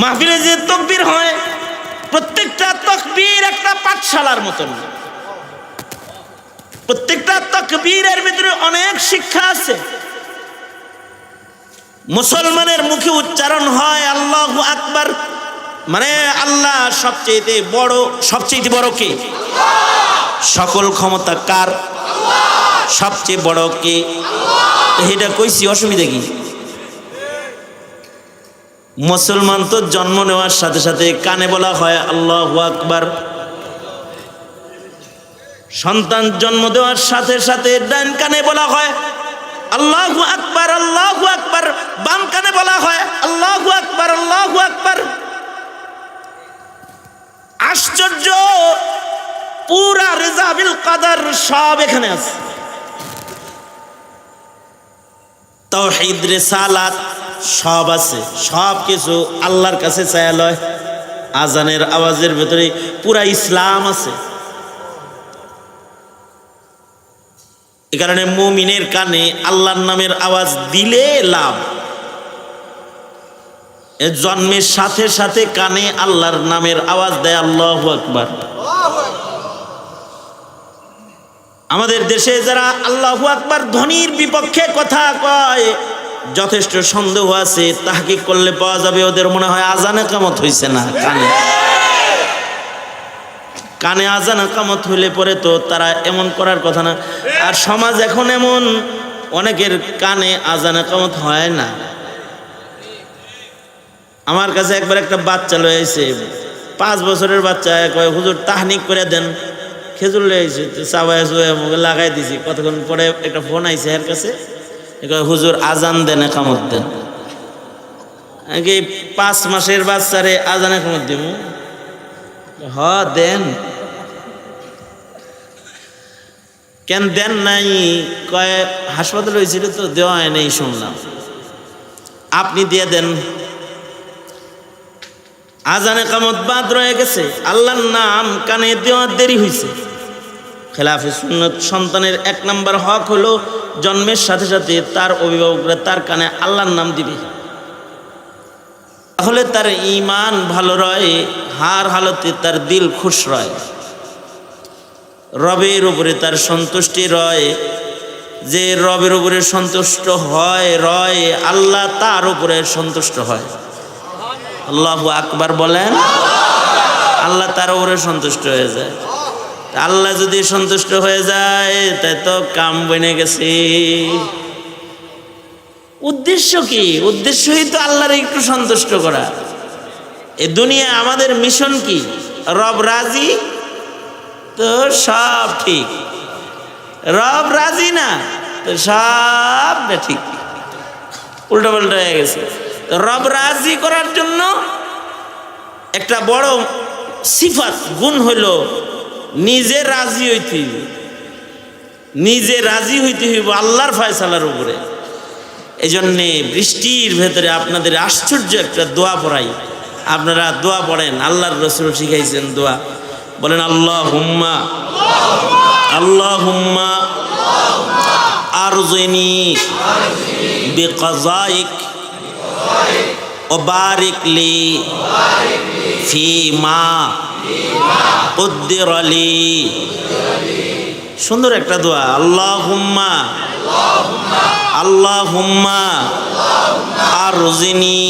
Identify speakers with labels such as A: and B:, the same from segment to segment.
A: মাহফিলে যে তকবির হয়, প্রত্যেকটা তকবীর একটা পাঠশালার মতন। প্রত্যেকটা তকবীরের ভিতরে অনেক শিক্ষা আছে। মুসলমানের মুখে উচ্চারণ হয়, আল্লাহ আকবার। মানে আল্লাহ সবচেয়ে বড় সবচেয়ে বড় কে? সকল ক্ষমতা কার? সবচেয়ে বড় কে? এটা কইছি, অসুবিধা কি? মুসলমান তো জন্ম নেওয়ার সাথে সাথে কানে বলা হয় আল্লাহ আকবার। সন্তান জন্ম দেওয়ার সাথে সাথে ডান কানে বলা হয় আল্লাহ আকবার আল্লাহ আকবার। বাম কানে বলা হয় আল্লাহ আকবার আল্লাহ আকবার। আশ্চর্য! পুরা রেজাবিল কাদার সব এখানে আছে। তাওহীদ রিসালাত সব আছে, সব কিছু আল্লাহর কাছে চায়ালয় আজানের আওয়াজের ভেতরে পুরা ইসলাম আছে। এ কারণে মুমিনের কানে আল্লাহর নামের আওয়াজ দিলে লাভ। জন্মের সাথে সাথে কানে আল্লাহর নামের আওয়াজ দেয় আল্লাহ আকবার। আমাদের দেশে যারা আল্লাহ আকবার ধনির বিপক্ষে কথা কয় যথেষ্ট সন্দেহ আছে তাহাকে করলে পাওয়া যাবে, ওদের মনে হয় আজানে কামত হইছে না, কানে। কানে আজানা কামত হইলে পরে তো তারা এমন করার কথা না। আর সমাজ এখন এমন, অনেকের কানে আজানা কামত হয় না। আমার কাছে একবার একটা বাচ্চা লয়ে আইছে, পাঁচ বছরের বাচ্চা কয় হুজুর, তাহনিক করে দেন। খেজুর লয়ে চাবাই মুখে লাগাই দিছি। কতক্ষণ পরে একটা ফোন আইছে এর কাছে। হুজুর আজান দেন একামত দেন। কি পাঁচ মাসের বাচ্চারে আজান একামত দিব হ, দেন। কেন দেন নাই? কয়, হাসপাতাল হয়েছিল তো, দেওয়া হয় নাই, শুনলাম। আপনি দিয়ে দেন। আজানে কামত বাদ রয়ে গেছে। আল্লাহর নাম কানে দেওয়ার দেরি হয়েছে খেলাফে সুন্নত সন্তানের এক নম্বর হক হলো জন্মের সাথে সাথে তার অভিভাবকরা তার কানে আল্লাহর নাম দিবে। তাহলে তার ইমান ভালো রয়, হার হালতে তার দিল খুশ রয়। রবের উপরে তার সন্তুষ্টি রয়, যে রবের উপরে সন্তুষ্ট হয়, রয়, আল্লাহ তার উপরে সন্তুষ্ট হয়। আল্লাহ আকবার বলেন, আল্লাহ তার উপরে সন্তুষ্ট হয়ে যায়। আল্লাহ যদি সন্তুষ্ট হয়ে যায়, তাই তো কাম বনে গেছে। উদ্দেশ্য কি? উদ্দেশ্যই তো আল্লাহর একটু সন্তুষ্ট করা। এ দুনিয়া আমাদের মিশন কি? রব রাজি? তো সব ঠিক। রব রাজি না? তো সব ঠিক। উল্টো পাল্টা হয়ে গেছে। রব রাজি করার জন্য একটা বড় সিফাত, গুণ হইল নিজে রাজি হইতে হইব। নিজে রাজি হইতে হইব আল্লাহর ফয়সালার উপরে। এই জন্যে বৃষ্টির ভেতরে আপনাদের আশ্চর্য একটা দোয়া পড়াই। আপনারা দোয়া পড়েন, আল্লাহর রসুল শিখাইছেন দোয়া। বলেন আল্লাহ হুম্মা আল্লাহ হুম্মা আরজনি ও ওবারিকলি لي فيما قدر لي সুন্দর একটা দোয়া আল্লাহ হুম্মা আল্লাহ হুম্মা আর রুজিনি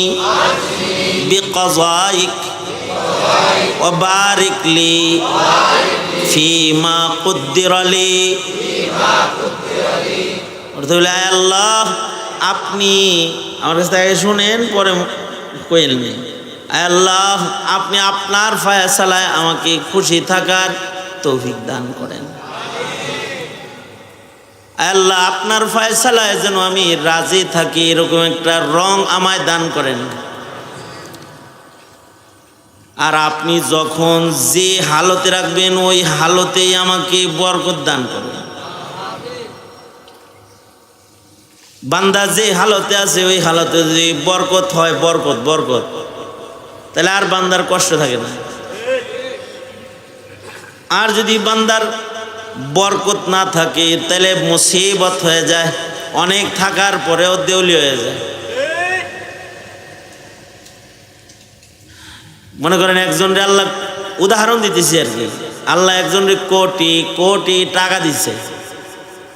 A: বিকাজাইক وبارك لي فيما قدر لي অর্থ হলো আয় আল্লাহ আপনি আমার কাছ থেকে শুনেন পরে কইল নেই আয় আল্লাহ, আপনি আপনার ফায়াসালায় আমাকে খুশি থাকার তৌফিক দান করেন। আল্লাহ, আপনার ফয়সালায় যেন আমি রাজি থাকি, এরকম একটা রং আমায় দান করেন। আর আপনি যখন যে হালতে রাখবেন, ওই হালতেই আমাকে বরকত দান করবেন। বান্দা যে হালতে আছে, ওই হালতে যদি বরকত হয়, বরকত বরকত। তাহলে আর বান্দার কষ্ট থাকে না। আর যদি বান্দার বরকত না থাকে, তাহলে মুসিবত হয়ে যায়, অনেক থাকার পরেও দেউলি হয়ে যায়। মনে করেন একজনরে আল্লাহ উদাহরণ দিতেছি আর কি। আল্লাহ একজনরে কোটি কোটি টাকা দিচ্ছে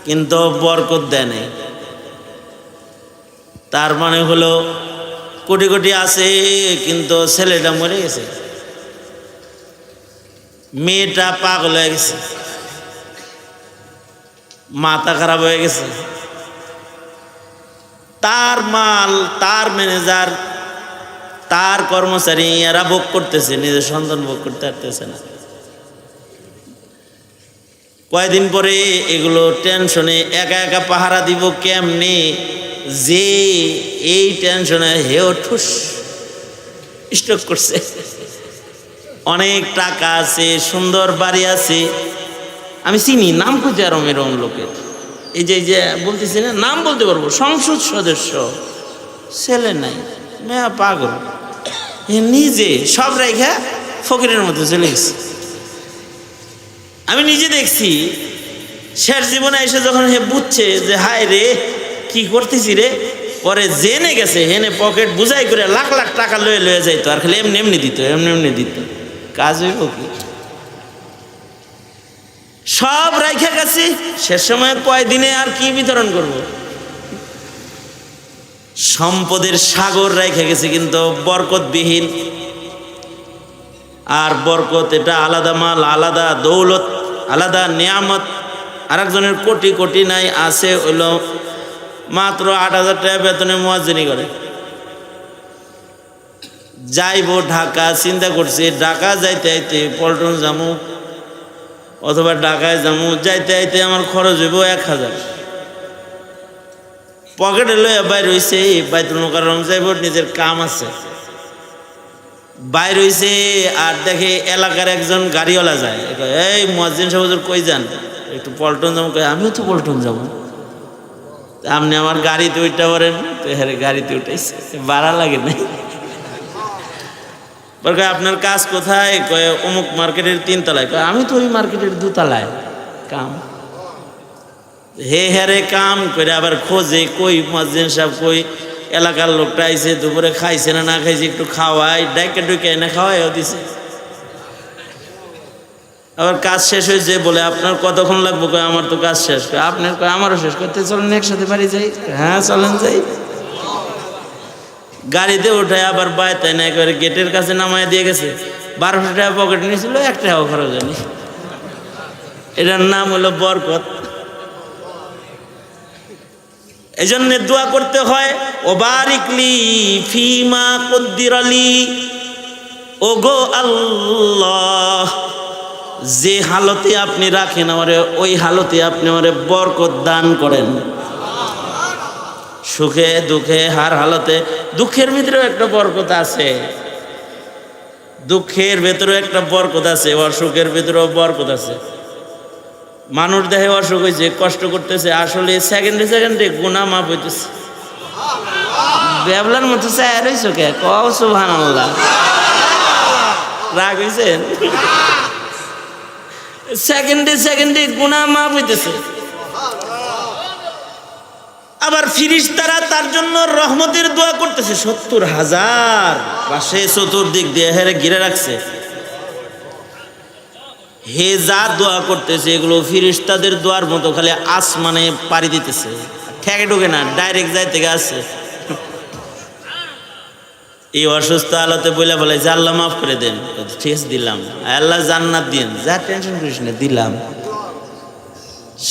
A: কিন্তু বরকত দেয় নাই। তার মানে হলো কোটি কোটি আছে, কিন্তু ছেলেটা মরে গেছে। মেয়েটা পাগল হয়ে গেছে। মাথা খারাপ হয়ে গেছে। তার মাল, তার ম্যানেজার, তার কর্মচারী এরা ভোগ করতেছে, নিজের সন্তান ভোগ করতে পারতেছে না। কয়দিন পরে এগুলো টেনশনে একা একা পাহারা দিব কেমনে? যে এই টেনশনে হেও ঠুস স্ট্রোক করছে। অনেক টাকা আছে, সুন্দর বাড়ি আছে। আমি চিনি, নাম খুঁজে আরম এরম লোকের। এই যে যে বলতেছি না, নাম বলতে পারব, সংসদ সদস্য, ছেলে নাই, মেয়া পাগল। নিজে সব রেখা ফকিরের মতো চলে গেছে। আমি নিজে দেখছি, শেষ জীবনে এসে যখন হে বুঝছে যে, হায় রে কি করতেছি রে? পরে জেনে গেছে, হেনে পকেট বুঝাই করে লাখ লাখ টাকা লয়ে লয়ে যাইতো, আর খালি এমনি এমনি দিত, এমনি এমনি দিত। কাজ হইব কি? সব রাইখা গেছি, শেষ সময় কয়দিনে আর কি বিতরণ করব? সম্পদের সাগর রেখে গেছে, কিন্তু বরকতবিহীন। আর বরকত এটা আলাদা মাল, আলাদা দৌলত, আলাদা নিয়ামত। আর একজনের কোটি কোটি নাই, আছে হইল মাত্র আট হাজার টাকা বেতনে মোয়াজিনি করে। যাইব ঢাকা, চিন্তা করছি, ঢাকা যাইতে আইতে পল্টন যামু, অথবা ঢাকায় যামু, যাইতে আইতে আমার খরচ হইব এক হাজার। পকেটে লইয়া বাইর হইছে বাইতুল মোকাররম যাইব, নিজের কাম আছে। বাইর হইছে, আর দেখে এলাকার একজন গাড়িওয়ালা যায়, এই মুয়াজ্জিন সাহেব কই যান? একটু পল্টন যাব কই আমিও তো পল্টন যাব। আপনি আমার গাড়িতে উঠতে পারেন তো হ্যাঁ গাড়িতে উঠাইছে ভাড়া লাগে নাই। কয়, আপনার কাজ কোথায়? কয় অমুক মার্কেটের তিনতলায়। কয় আমি তো ওই মার্কেটের দুতলায় কাম। হে হ্যারে কাম করে আবার খোঁজে কই মসজিদ সাহেব কই এলাকার লোকটা আইছে দুপুরে খাইছে না না খাইছে একটু খাওয়াই ডাইকে ডুকে এনে খাওয়াইও দিছে। আবার কাজ শেষ হয়েছে বলে, আপনার কতক্ষণ লাগবে? কয়, আমার তো কাজ শেষ। করে আপনার কয়, আমারও শেষ। করতে চলেন, একসাথে বাড়ি যাই। হ্যাঁ চলেন যাই। গাড়িতে উঠে আবার বায়তায় না, একেবারে গেটের কাছে নামায় দিয়ে গেছে। বারোশো টাকা পকেট নিয়েছিল, এক টাকাও খরচ হয়নি। এটার নাম হলো বরকত। এই জন্য দোয়া করতে হয় ও বারিকলি ফিমা কদ্দিরালি। ও গো আল্লাহ যে হালতে আপনি রাখেন, আমারে ওই হালতে আপনি আমারে বরকত দান করেন। সুখে, দুঃখে, হার হালতে দুঃখের ভিতরেও একটা বরকত আছে। দুঃখের ভেতরেও একটা বরকত আছে, অসুখের ভেতরেও বরকত আছে। মানুষ দেহে অসুখ হয়েছে কষ্ট করতেছে, আসলে সেকেন্ডে সেকেন্ডে গুণা মাপ হইতেছে। বেবলার মতো স্যার হয়েছো কে? কও রাগ হয়েছেন সেকেন্ডে সেকেন্ডে গুণা মাপ হইতেছে। আবার ফিরিস তারা তার জন্য রহমতের দোয়া করতেছে, সত্তর হাজার। পাশে চতুর্দিক দিয়ে হেরে ঘিরে রাখছে। হে যা দোয়া করতেছে, এগুলো ফিরিস্তাদের দোয়ার মতো, খালি আসমানে পাড়ি দিতেছে। ঠেকে ঢুকে না, ডাইরেক্ট যাই থেকে আসছে। এই অসুস্থ আলোতে বলে বলে, যে আল্লাহ মাফ করে দেন। ঠিক আছে দিলাম। আল্লাহ জান্নাত দিন যা টেনশন করিস না, দিলাম।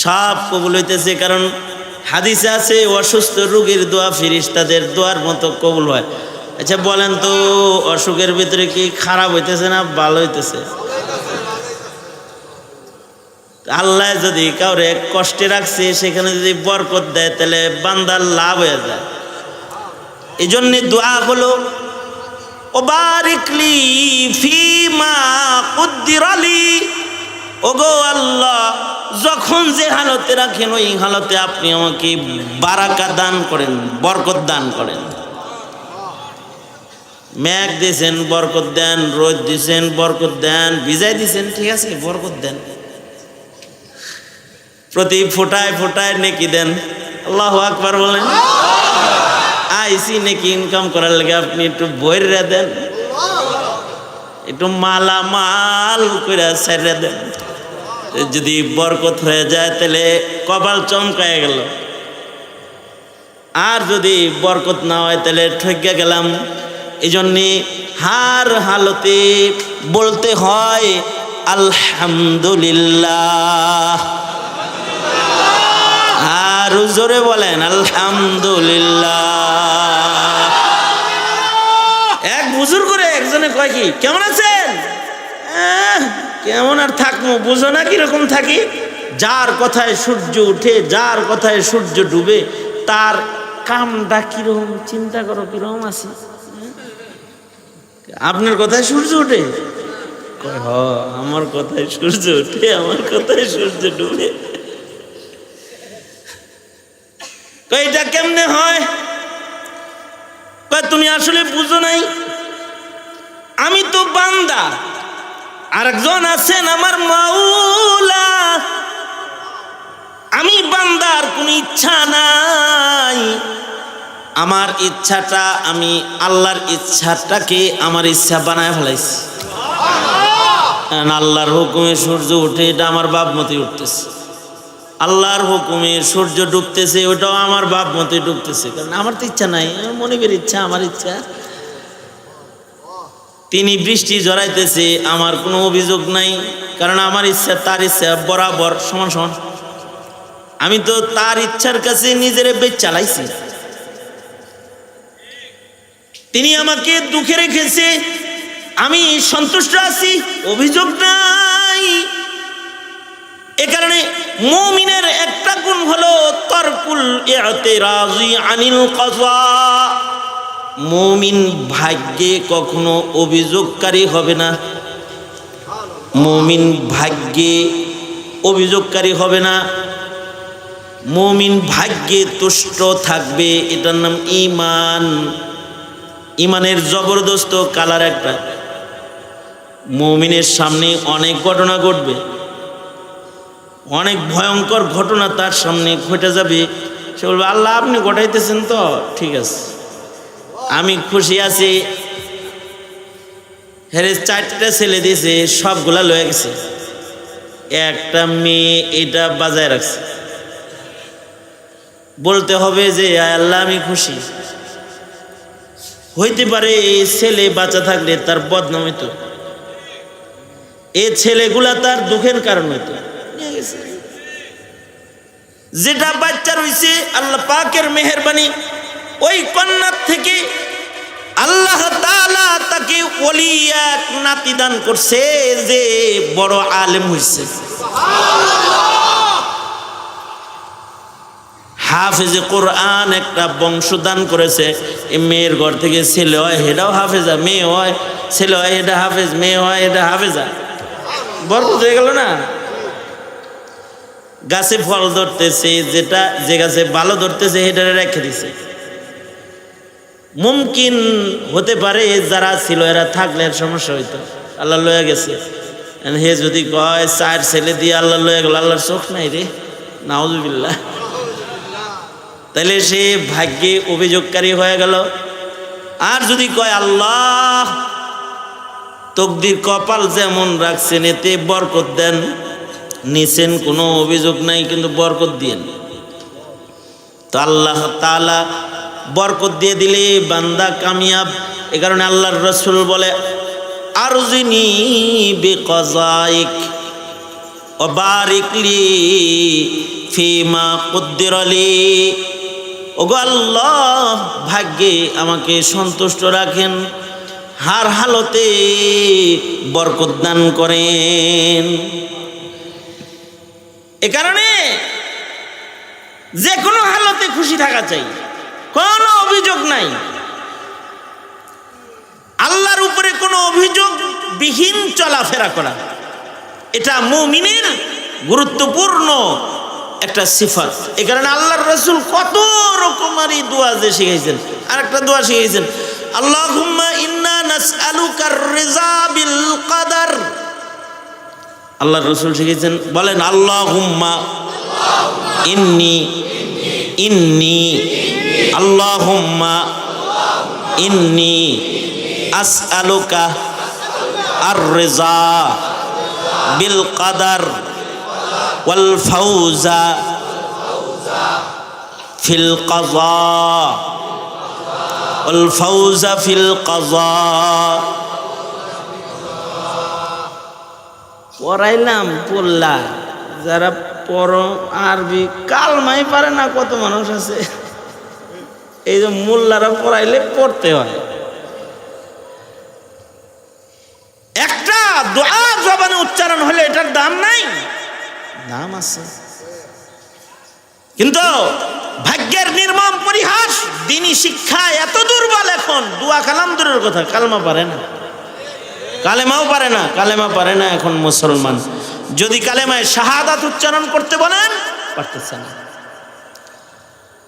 A: সব কবুল হইতেছে, কারণ হাদিসে আছে, অসুস্থ রোগীর দোয়া ফিরিস্তাদের দোয়ার মতো কবুল হয়। আচ্ছা বলেন তো, অসুখের ভিতরে কি খারাপ হইতেছে না ভালো হইতেছে? আল্লাহ যদি কাউরে কষ্টে রাখছে, সেখানে যদি বরকত দেয়, তাহলে বান্দার লাভ হয়ে যায়। এই জন্যে দোয়া হলো ও বারিকলি ফিমা কুদ্দিরালি ওগো আল্লাহ, যখন যে হালতে রাখেন, ওই হালতে আপনি আমাকে বারাকা দান করেন, বরকত দান করেন। ম্যাগ দিয়েছেন, বরকত দেন রোদ দিছেন বরকত দেন, ভিজাই দিছেন ঠিক আছে, বরকত দেন। প্রতি ফোটায় ফোটায় নেকি দেন। আল্লাহ আকবার বলেন। আইসি নেকি ইনকাম করার লাগে, আপনি একটু বইরা দেন। একটু মালামাল করে ছেড়ে দেন। যদি বরকত হয়ে যায়, তাহলে কপাল চমকায় গেল। আর যদি বরকত না হয়, তাহলে ঠকে গেলাম। এই জন্যে হার হালতে বলতে হয়, আলহামদুলিল্লাহ। আর জোরে বলেন, আলহামদুলিল্লাহ। এক বুজুর করে একজনে কয় কি, কেমন আছেন? কেমন আর থাকব, বুঝো না কীরকম থাকি? যার কথায় সূর্য উঠে, যার কথায় সূর্য ডুবে, তার কামটা কীরকম, চিন্তা করো, কীরকম আছে? আপনার কথায় সূর্য হ, আমার কথায় সূর্য ওঠে আমার কথায় সূর্য ডুবে কয়, এটা কেমনে হয়? তুমি আসলে বুঝো নাই। আমি তো বান্দা। আরেকজন আছেন আমার মাওলা। আমি বান্দার কোনো ইচ্ছা নাই। আমার ইচ্ছাটা, আমি আল্লাহর ইচ্ছাটাকে আমার ইচ্ছা বানায় ফেলাইছি। আল্লাহর হুকুমে সূর্য উঠে, এটা আমার বাপমতি উঠতেছে। আল্লাহর হুকুমে সূর্য ডুবতেছে, ওটাও আমার বাপমতি ডুবতেছে। কারণ আমার তো ইচ্ছা নাই, আমার মনিবের ইচ্ছা, আমার ইচ্ছা। তিনি বৃষ্টি জড়াইতেছে, আমার কোনো অভিযোগ নাই, কারণ আমার ইচ্ছা, তার ইচ্ছা বরাবর সমান সমান। আমি তো তার ইচ্ছার কাছে নিজের বেচ চালাইছি। তিনি আমাকে দুঃখে রেখেছে, আমি সন্তুষ্ট আছি, অভিযোগ নাই। এ কারণে মুমিনের একটা গুণ হলো তরকুল ইআতিরাজি আনিল কজা মুমিন ভাগ্যে কখনো অভিযোগকারী হবে না। মুমিন ভাগ্যে অভিযোগকারী হবে না। মুমিন ভাগ্যে তুষ্ট থাকবে, এটার নাম ইমান। ইমানের জবরদস্ত কালার একটা। মুমিনের সামনে অনেক ঘটনা ঘটবে। অনেক ভয়ঙ্কর ঘটনা তার সামনে ঘটে যাবে। সে বলবে, আল্লাহ, আপনি ঘটাইতেছেন তো? ঠিক আছে। আমি খুশি আছি। হেরে চারটা ছেলে দিয়েছে, সবগুলা লয়ে গেছে। একটা মেয়ে এটা বাজায় রাখছে। বলতে হবে যে আল্লাহ, আমি খুশি। হইতে পারে এই ছেলে বাঁচা থাকলে তার বদনাম হইতো। এ ছেলেগুলা তার দুঃখের কারণ হইতো। যেটা বাচ্চা রইছে আল্লাহ পাকের মেহরবানি, ওই কন্যার থেকে আল্লাহ তাআলা তাকে ওলি এক নাতি দান করছে যে বড় আলেম হইছে। হাফেজে কোরআন একটা বংশদান করেছে। এই মেয়ের ঘর থেকে ছেলে হয় হেটাও হাফেজা, মেয়ে হয়, ছেলে হয় এটা হাফেজ, মেয়ে হয় এটা হাফেজা। বরকত হয়ে গেল না? গাছে ফল ধরতেছে, যেটা যে গাছে ভালো ধরতেছে সেটা রেখে দিছে। মুমকিন হতে পারে যারা ছিল, এরা থাকলে এর সমস্যা হইতো। আল্লাহ লয়ে গেছে। হে যদি কয়, চার ছেলে দিয়ে আল্লাহ লয়ে গেল, আল্লাহর চোখ নাই রে। নাউজুবিল্লাহ। তাহলে সে ভাগ্যে অভিযোগকারী হয়ে গেল। আর যদি কয়, আল্লাহ, তকদির কপাল যেমন রাখছেন, এতে বরকত দেন। নিছেন, কোনো অভিযোগ নাই, কিন্তু বরকত দিয়েন। তো আল্লাহ তালা বরকত দিয়ে দিলে বান্দা কামিয়াব। এ কারণে আল্লাহর রসুল বলে, আরজিনি বেকজাইক অবারিকলি ফিমা কুদ্দিরলি ওগো আল্লাহ, ভাগ্যে আমাকে সন্তুষ্ট রাখেন, হার হালতে বরকত দান করেন। কারণে যে কোনো হালতে খুশি থাকা চাই। কোনো অভিযোগ নাই। আল্লাহর উপরে কোনো অভিযোগ বিহীন চলাফেরা করা। এটা মুমিনের গুরুত্বপূর্ণ একটা সিফাত। এ কারণে আল্লাহর রসুল কত রকমারি দোয়া যে শিখেছেন আর একটা দোয়া শিখাইছেন, আল্লাহুম্মা ইন্না নাসআলুকার রিজা বিল কদর। আল্লাহর রসুল শিখেছেন বলেন, আল্লাহুম্মা ইন্নি ইন্নি, আল্লাহুম্মা ইন্নি আসআলুকা আর রেজা বিল কাদার ওয়াল ফাউজা ফিল কাজা ওয়াল ফাউজা ফিল কাজা পড়াইলাম, পড়লা। যারা পর আরবি, কালমাই পারে না কত মানুষ আছে। এই যে মোল্লারা পড়াইলে পড়তে হয়। একটা দোয়া জবানে উচ্চারণ হলে এটার দাম নাই? দাম আছে। কিন্তু ভাগ্যের নির্মম পরিহাস, দিনী শিক্ষা এত দুর্বল এখন। দুয়া কালাম দূরের কথা, কালমা পারে না। কালেমাও পারে না, কালেমা পারে না এখন মুসলমান। যদি কালেমায় শাহাদাত উচ্চারণ করতে বলেন, পারতেছে না।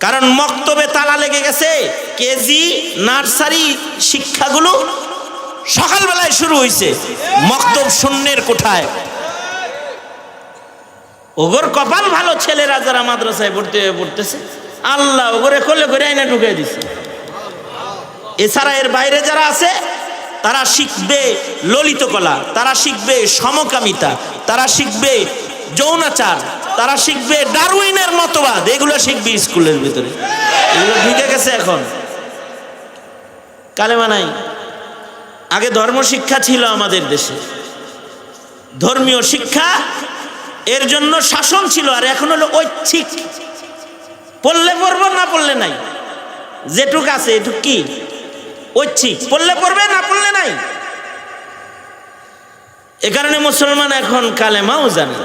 A: কারণ মক্তবে তালা লেগে গেছে, কেজি, নার্সারি শিক্ষাগুলো সকালবেলায় শুরু হয়েছে মক্তব শূন্যের কোঠায়। ওগর কপাল ভালো ছেলেরা যারা মাদ্রাসায় ভর্তি হয়ে পড়তেছে, আল্লাহ ওগরে করলে করে আইনা ঢুকিয়ে দিছে। এছাড়া এর বাইরে যারা আছে তারা শিখবে ললিত কলা তারা শিখবে সমকামিতা, তারা শিখবে যৌনাচার, তারা শিখবে ডারউইনের মতবাদ, এগুলো শিখবে স্কুলের ভিতরে। এগুলো ঢুকে গেছে এখন। কালেমা নাই। আগে ধর্ম শিক্ষা ছিল আমাদের দেশে। ধর্মীয় শিক্ষা এর জন্য শাসন ছিল, আর এখন হলো ঐচ্ছিক। পড়লে পড়ব, না পড়লে নাই। যেটুক আছে, এটুক কি? ঐচ্ছিক পড়লে পড়বে, না পড়লে নাই? এ কারণে মুসলমান এখন কালেমাও জানে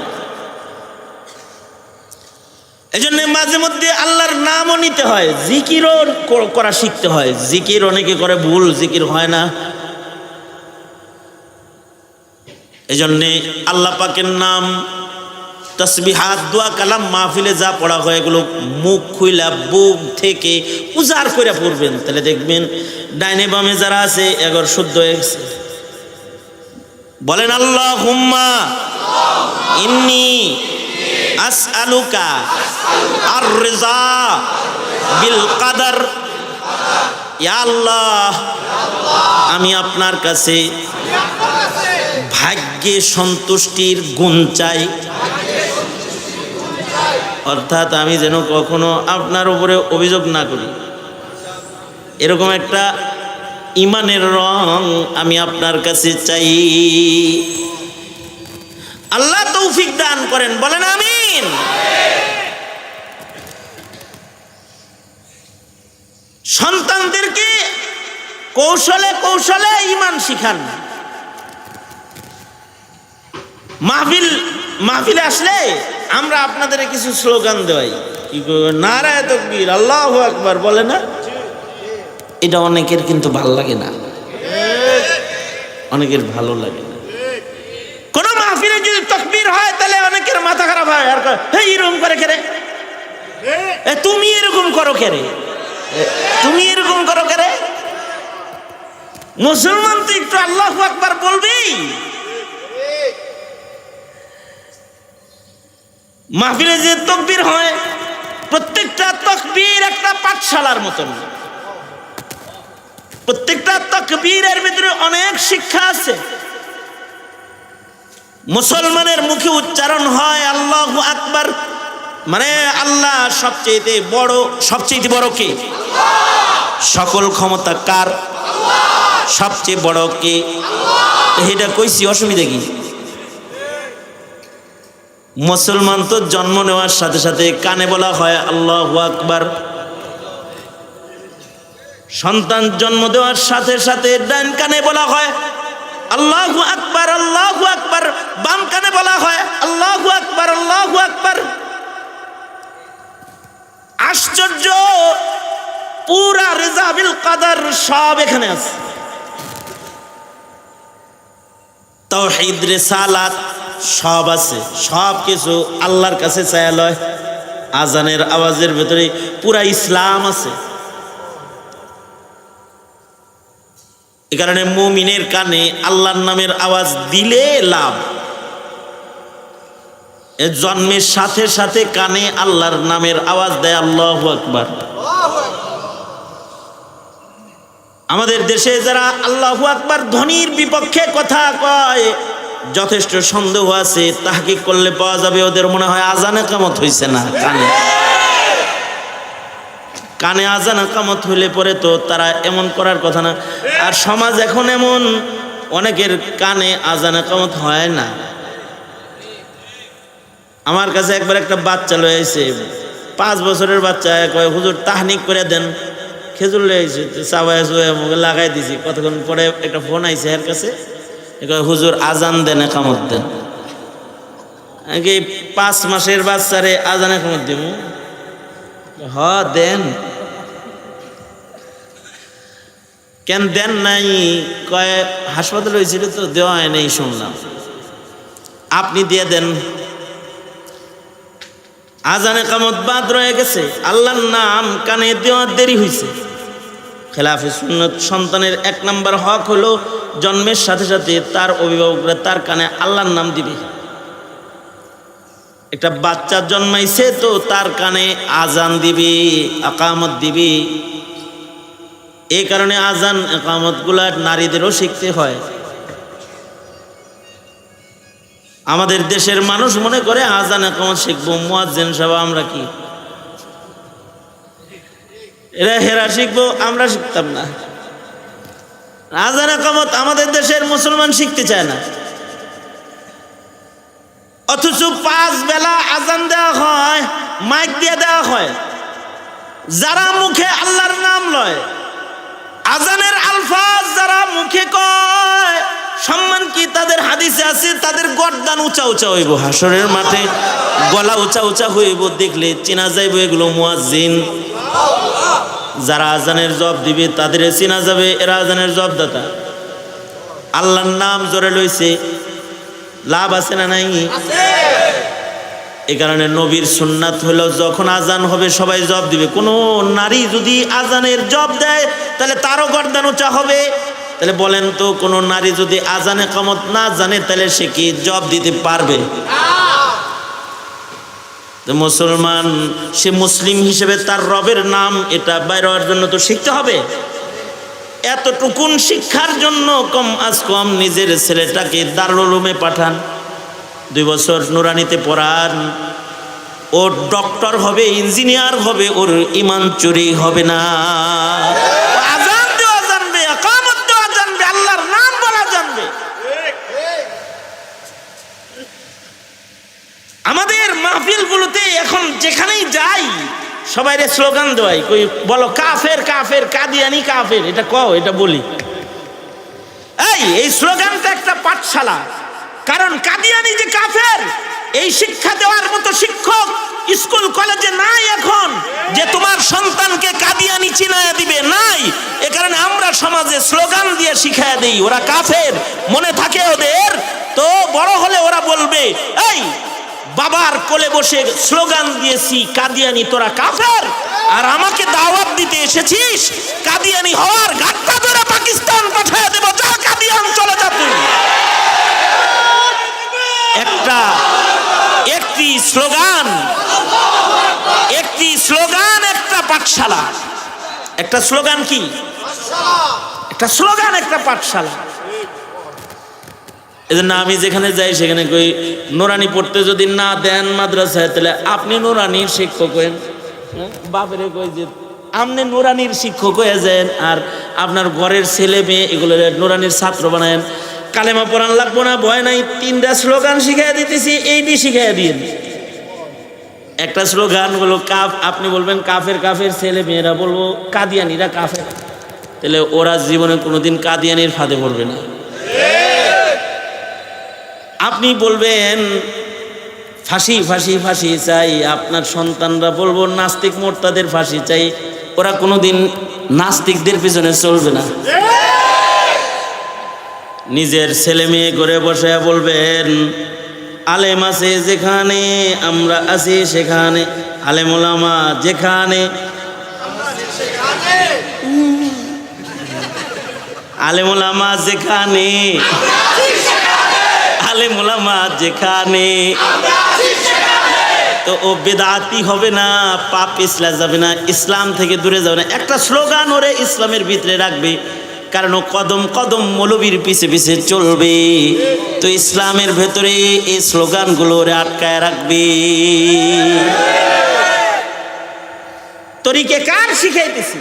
A: এই জন্য মাঝে মধ্যে আল্লাহর নামও নিতে হয়, জিকিরও করা শিখতে হয়। জিকির অনেকে করে ভুল, জিকির হয় না। এই জন্যে পাকের নাম তসবিহাত, দোয়া, কালাম, মাহফিলে যা পড়া হয় এগুলো মুখ খুইলা, বুক থেকে উজাড় করে পড়বেন। তাহলে দেখবেন ডাইনে বামে যারা আছে, এগর শুদ্ধ হয়ে গেছে। বলেন আল্লাহ হুম্মা ইন্নি আস আলুকা আর রেজা বিল কাদার। ইয়া আল্লাহ, আমি আপনার কাছে ভাগ্যে সন্তুষ্টির গুণ চাই। অর্থাৎ আমি যেন কখনো আপনার উপরে অভিযোগ না করি। এরকম একটা ইমানের রং আমি আপনার কাছে চাই। আল্লাহ তৌফিক দান করেন, বলেন আমিন। সন্তানদেরকে কৌশলে কৌশলে ইমান শিখান। মাহফিল, মাহফিলে আসলে আমরা আপনাদের কিছু স্লোগান দেওয়াই। কি নারায় তকবীর আল্লাহ আকবার বলে না? এটা অনেকের কিন্তু ভালো লাগে না। অনেকের ভালো লাগে না। কোন মাহফিলে যদি তকবীর হয় তাহলে অনেকের মাথা খারাপ হয়। আর "হেই, এরকম করে কেরে তুমি এরকম করো কেরে তুমি এরকম করো কেরে মুসলমান তো একটু আল্লাহ আকবার বলবেই। মাহফিলে যে তকবীর হয়, প্রত্যেকটা তকবীর একটা পাঠশালার মতন। প্রত্যেকটা তকবীরের ভিতরে অনেক শিক্ষা আছে। মুসলমানের মুখে উচ্চারণ হয়, আল্লাহ আকবার। মানে আল্লাহ সবচেয়ে বড় সবচেয়ে বড় কে? সকল ক্ষমতা কার? সবচেয়ে বড় কে? এটা কইছি, অসুবিধা কি? মুসলমান তো জন্ম নেওয়ার সাথে সাথে কানে বলা হয় আল্লাহ আকবার। সন্তান জন্ম দেওয়ার সাথে সাথে ডান কানে বলা হয় আল্লাহ আকবার আল্লাহ আকবার। বাম কানে বলা হয় আল্লাহ আকবার আল্লাহ আকবার। আশ্চর্য! পুরা রেজাবিল কাদার সব এখানে আছে। তৌহিদ, রেসালাত সব আছে, সব কিছু আল্লাহর কাছে চায়ালয় আজানের আওয়াজের ভেতরে পুরা ইসলাম আছে। এ কারণে মুমিনের কানে আল্লাহর নামের আওয়াজ দিলে লাভ। জন্মের সাথে সাথে কানে আল্লাহর নামের আওয়াজ দেয় আল্লাহ আকবার। আমাদের দেশে যারা আল্লাহ আকবার ধনির বিপক্ষে কথা কয় যথেষ্ট সন্দেহ আছে তাহাকে করলে পাওয়া যাবে, ওদের মনে হয় আজানে কামত হইছে না, কানে। কানে আজান কামত হইলে পরে তো তারা এমন করার কথা না। আর সমাজ এখন এমন, অনেকের কানে আজান কামত হয় না। আমার কাছে একবার একটা বাচ্চা লয়ে আইছে, পাঁচ বছরের বাচ্চা, কয়, হুজুর, তাহনিক করে দেন। খেজুর লয়ে আইছে চাবাই মুখে লাগাই দিছি। কতক্ষণ পরে একটা ফোন আইছে এর কাছে। হুজুর, আজান দেন একামত দেন। কি পাঁচ মাসের বাচ্চারে আজান একামত দিব? হ, দেন। কেন দেন নাই? কয়, হাসপাতাল হয়েছিল তো, দেওয়া হয় নাই, শুনলাম। আপনি দিয়ে দেন। আজানে কামত বাদ রয়ে গেছে। আল্লাহর নাম কানে দেওয়ার দেরি হয়েছে খেলাফে সুন্নত সন্তানের এক নম্বর হক হলো জন্মের সাথে সাথে তার অভিভাবকরা তার কানে আল্লাহর নাম দিবে। একটা বাচ্চা জন্মাইছে তো তার কানে আজান দিবি, আকামত দিবি। এই কারণে আজান একামতগুলা নারীদেরও শিখতে হয়। আমাদের দেশের মানুষ মনে করে আজান একামত শিখব, মুয়াজ্জেন সাহেব আমরা কি? এরা হেরা শিখব, আমরা শিখতাম না। আজান একামত আমাদের দেশের মুসলমান শিখতে চায় না। অথচ পাঁচ বেলা আজান দেওয়া হয়, মাইক দিয়ে দেওয়া হয়। যারা মুখে আল্লাহর নাম লয় আজানের আলফাজ যারা মুখে কয়, সম্মান কি তাদের হাদিসে আছে? তাদের গর্দান উঁচা উঁচা হইব, হাসরের মাঠে গলা উঁচা উঁচা হইব, দেখলে চেনা যাইব এগুলো মুয়াজ্জিন। যারা আজানের জব দিবে তাদের চেনা যাবে, এরা আজানের জব দাতা আল্লাহর নাম জোরে লইছে। লাভ আছে না নাই? এই কারণে নবীর সুন্নাত হলো যখন আজান হবে সবাই জব দিবে। কোনো নারী যদি আজানের জব দেয়, তাহলে তারও গর্দান উঁচা হবে। তাহলে বলেন তো, কোনো নারী যদি আজানে কমত না জানে, তাহলে সে কি জব দিতে পারবে? মুসলমান, সে মুসলিম হিসেবে তার রবের নাম এটা বাইর হওয়ার জন্য তো শিখতে হবে। এতটুকুন শিক্ষার জন্য কম আজ কম নিজের ছেলেটাকে দারুলুমে পাঠান। দুই বছর নুরানিতে পড়ান। ও ডক্টর হবে, ইঞ্জিনিয়ার হবে, ওর ইমান চুরি হবে না। আজান দেওয়া জানবে আমাদের মাহফিলগুলোতে এখন যেখানেই যাই, সবাই স্লোগান দেওয়াই কই বলো, কাফের কাফের, কাদিয়ানি কাফের, এটা কও, এটা বলি। এই এই স্লোগানটা একটা পাঠশালা। কারণ কাদিয়ানি যে কাফের, এই শিক্ষা দেওয়ার মতো শিক্ষক স্কুল, কলেজে নাই এখন, যে তোমার সন্তানকে কাদিয়ানি চিনায়া দিবে, নাই। এ কারণে আমরা সমাজে স্লোগান দিয়ে শিখায় দেই, ওরা কাফের। মনে থাকে ওদের, তো বড় হলে ওরা বলবে, এই, বাবার কোলে বসে স্লোগান দিয়েছি, কাদিয়ানি তোরা কাফের। আর আমাকে দাওয়াত দিতে এসেছিস, কাদিয়ানি হওয়ার ঘাটটা ধরে পাকিস্তান পাঠায় দেবো, যা কাদিয়ান চলে যা তুই। একটা, একটি স্লোগান একটি স্লোগান, একটা পাঠশালা। একটা স্লোগান কি? একটা স্লোগান, একটা পাঠশালা। এজন্য আমি যেখানে যাই, সেখানে কই, নোরানি পড়তে যদি না দেন মাদ্রাসায়, তাহলে আপনি নোরানির শিক্ষক হ্যাঁ? বাপেরে কই যে, আপনি নোরানির শিক্ষক হয়ে যান আর আপনার ঘরের ছেলে মেয়ে এগুলো নোরানির ছাত্র বানায়েন। কালেমা পড়ান লাগবো না, ভয় নাই। তিনটা স্লোগান শিখাই দিতেছি, এইটি শিখাই দিন। একটা স্লোগান হলো, কাফ, আপনি বলবেন কাফের কাফের ছেলে মেয়েরা বলব, কাদিয়ানিরা কাফের। তাহলে ওরা জীবনে কোনোদিন কাদিয়ানির ফাঁদে পড়বে না। আপনি বলবেন, ফাঁসি ফাঁসি ফাঁসি চাই, আপনার সন্তানরা বলব, নাস্তিক মোর্তাদের ফাঁসি চাই। ওরা কোনোদিন নাস্তিকদের পিছনে চলবে না। নিজের ছেলে মেয়ে করে বসে বলবেন, আলেম আছে যেখানে, আমরা আছি সেখানে আলেমুলামা যেখানে। আলেমুলামা যেখানে আলেমুলামা যেখানে। তো ও বেদাতি হবে না, পাপ ইসলা যাবে না, ইসলাম থেকে দূরে যাবে না। একটা স্লোগান ওরে ইসলামের ভিতরে রাখবে কারণ কদম কদম মৌলবীর পিছে পিছে চলবে। তো ইসলামের ভেতরে এই স্লোগানগুলো আটকায় রাখবে। তরিকে কার শিখাইতেছি?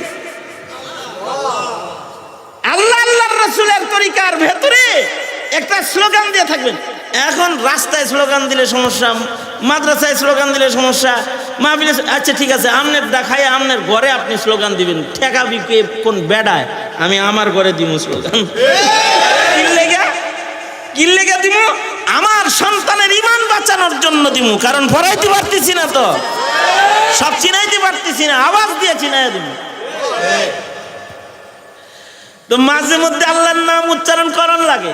A: আল্লাহ আল্লাহর রসুলের তরিকার ভেতরে একটা স্লোগান দিয়ে থাকবেন। এখন রাস্তায় স্লোগান দিলে সমস্যা, মাদ্রাসায় স্লোগান দিলে সমস্যা মাহবিলে আচ্ছা ঠিক আছে, আমনের দেখায় আমনের ঘরে আপনি স্লোগান দিবেন। ঠেকা বিকে কোন বেড়ায়। আমি আমার ঘরে দিব স্লোগান আমার সন্তানের ইমান বাঁচানোর জন্য দিব কারণ পড়াইতে পারতেছি না তো। সব চিনাইতে পারতেছি না, আওয়াজ দিয়ে চিনাই দিব তো মাঝে মধ্যে আল্লাহর নাম উচ্চারণ করন লাগে।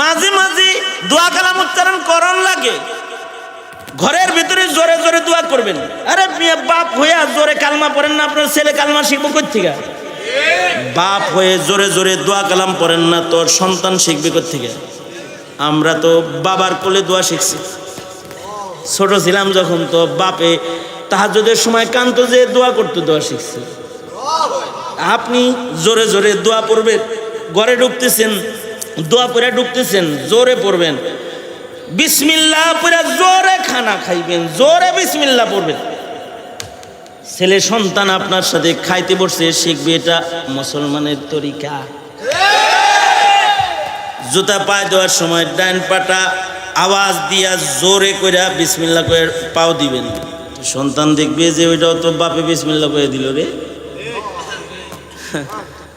A: মাঝে মাঝে দোয়া কালাম উচ্চারণ করন লাগে। ঘরের ভিতরে জোরে জোরে দোয়া করবেন। আরে বাপ হইয়া জোরে কালমা পড়েন না, আপনার ছেলে কালমা শিখব কোথেকে বাপ হয়ে জোরে জোরে দোয়া কালাম পড়েন না, তোর সন্তান শিখবে কোথেকে আমরা তো বাবার কোলে দোয়া শিখছি। ছোট ছিলাম যখন তো বাপে তাহাজদের সময় কান্ত যে দোয়া করতো দোয়া শিখছি। আপনি জোরে জোরে দোয়া পড়বেন, ঘরে ঢুকতেছেন, দোয়া পরে ঢুকতেছেন, জোরে পড়বেন। বিসমিল্লাহ পরে জোরে খানা খাইবেন, জোরে বিসমিল্লাহ পড়বেন। ছেলে সন্তান আপনার সাথে খাইতে বসছে শিখবে এটা মুসলমানের তরিকা। জুতা পায়ে দেওয়ার সময় ডাইন পাটা আওয়াজ দিয়া জোরে কইরা বিসমিল্লা করে পাও দিবেন। সন্তান দেখবে যে ওইটাও তো বাপে বিসমিল্লা করে দিল রে।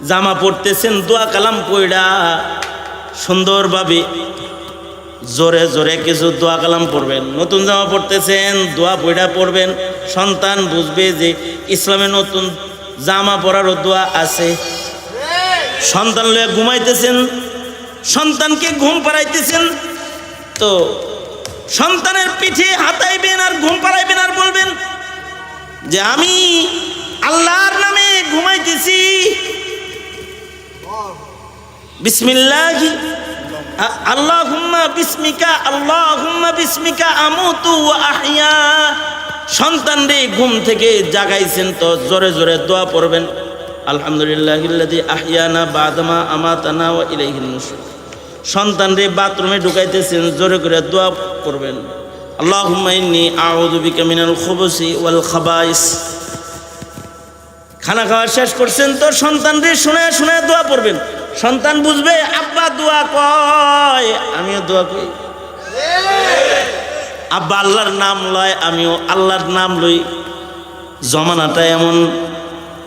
A: জামা পড়তেছেন দোয়া কালাম পইড়া সুন্দরভাবে জোরে জোরে কিছু দোয়া কালাম পড়বেন। নতুন জামা পড়তেছেন দোয়া পইড়া পড়বেন। সন্তান বুঝবে যে ইসলামে নতুন জামা পরারও দোয়া আছে। সন্তান লয়ে ঘুমাইতেছেন, সন্তানকে ঘুম পাড়াইতেছেন, তো সন্তানের পিঠে হাতাইবেন আর ঘুম পাড়াইবেন আর বলবেন যে আমি আল্লাহর নামে ঘুমাইতেছি। বিসমিল্লাহ আল্লাহ হুম্মা বিস্মিকা আল্লাহ বিস্মিকা, আমুতু আহিয়া সন্তান রে ঘুম থেকে জাগাইছেন তো জোরে জোরে দোয়া পড়বেন। আলহামদুলিল্লাহ বাদামা আমাতানা ওয়া ইলাইহিন নুশুর সন্তান রে বাথরুমে ঢুকাইতেছেন, জোরে করে দোয়া ওয়াল খাবাইস। খানা খাওয়া শেষ করছেন তো সন্তান রে শুনে শুনে দোয়া পড়বেন। সন্তান বুঝবে, আব্বা, দোয়া কয়। আমিও দোয়া কই আব্বা আল্লাহর নাম লয়, আমিও আল্লাহর নাম লই। জমানাটা এমন।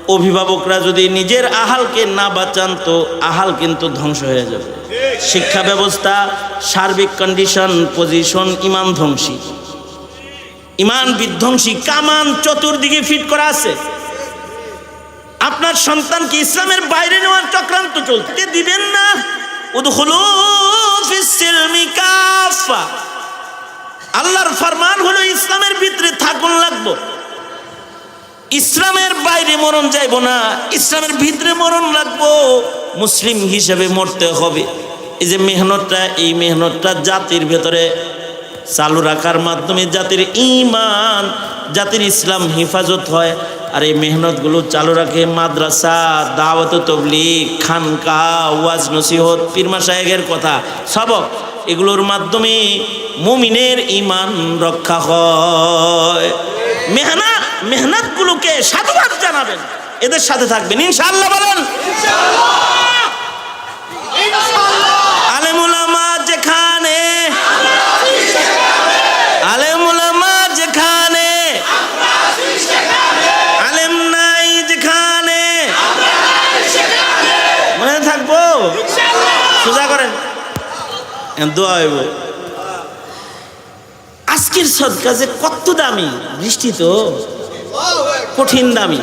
A: অভিভাবকরা যদি নিজের আহালকে না বাঁচান তো আহাল কিন্তু ধ্বংস হয়ে যাবে। শিক্ষা ব্যবস্থা, সার্বিক কন্ডিশন পজিশন ইমান ধ্বংসী। ইমান বিধ্বংসী, কামান চতুর্দিকে ফিট করা আছে। আপনার সন্তানকে ইসলামের বাইরে নেওয়ার চক্রান্ত চলতে দিবেন না? উদখুলু আল্লাহর ফরমান হলো ইসলামের ভিতরে থাকুন লাগবো। ইসলামের বাইরে মরণ যাইব না, ইসলামের ভিতরে মরণ লাগবো। মুসলিম হিসেবে মরতে হবে। এই যে মেহনতটা, এই মেহনতটা জাতির ভেতরে চালু রাখার মাধ্যমে জাতির ইমান জাতির ইসলাম হেফাজত হয়। আর এই মেহনতগুলো চালু রাখে মাদ্রাসা, দাওয়াত তবলিগ, খানকা ওয়াজ নসিহত পীরমা সাহেবের কথা, সবক। এগুলোর মাধ্যমে মুমিনের ইমান রক্ষা হয়। মেহনত মেহনতগুলোকে সাধুবাদ জানাবেন। এদের সাথে থাকবেন। ইনশাআল্লাহ বলেন। আলেমুলামা যেখানে আলেমুলামা যেখানে আলেম নাই যেখানে মনে থাকব? সোজা করেন। দোয়া হইব। আজকের সদকা যে কত দামি বৃষ্টি তো কঠিন দামি।